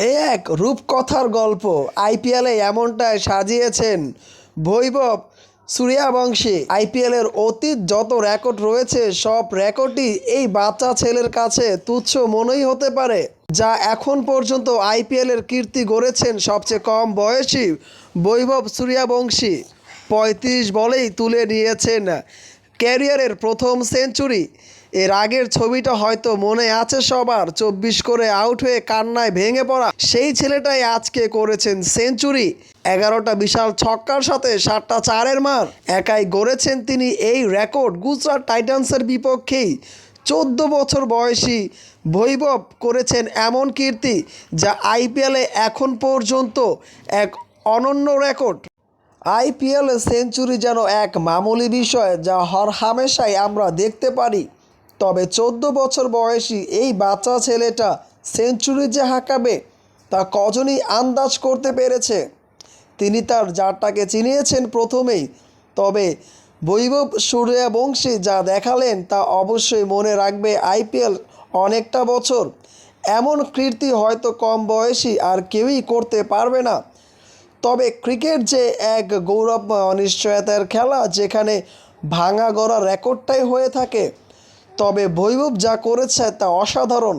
এ এক রূপকথার গল্প। আইপিএলে এমনটাই সাজিয়েছেন বৈভব সূর্যবংশী। আইপিএলের অতীত যত রেকর্ড রয়েছে, সব রেকর্ডই এই বাচ্চা ছেলের কাছে তুচ্ছ মনেই হতে পারে। যা এখন পর্যন্ত আইপিএলের কীর্তি গড়েছেন সবচেয়ে কম বয়সী বৈভব সূর্যবংশী। পঁয়ত্রিশ বলেই তুলে নিয়েছেন ক্যারিয়ারের প্রথম সেঞ্চুরি। এর আগের ছবিটা হয়তো মনে আছে সবার। চব্বিশ করে আউট হয়ে কান্নায় ভেঙে পড়া সেই ছেলেটাই আজকে করেছেন সেঞ্চুরি। এগারোটা বিশাল ছক্কার সাথে সাতটা চারের মার। একাই গড়েছেন তিনি এই রেকর্ড গুজরাট টাইটান্সের বিপক্ষেই। চোদ্দ বছর বয়সী বৈভব করেছেন এমন কীর্তি যা আইপিএলে এখন পর্যন্ত এক অনন্য রেকর্ড। আইপিএল সেঞ্চুরি যেন এক মামুলি বিষয় যা হর হামেশাই আমরা দেখতে পারি। তবে চোদ্দ বছর বয়সী এই বাচ্চা ছেলেটা সেঞ্চুরি যে হাঁকাবে, তা কজনই আন্দাজ করতে পেরেছে। তিনি তার জারটাকে চিনিয়েছেন প্রথমেই, তবে বৈভব সূর্যবংশী যা দেখালেন তা অবশ্যই মনে রাখবে আইপিএল অনেকটা বছর। এমন কীর্তি হয়তো কম বয়সী আর কেউই করতে পারবে না। তবে ক্রিকেট যে এক গৌরব অনিশ্চয়তার খেলা যেখানে ভাঙা গড়া রেকর্ডটাই হয়ে থাকে, তবে বৈভব যা করেছে তা অসাধারণ।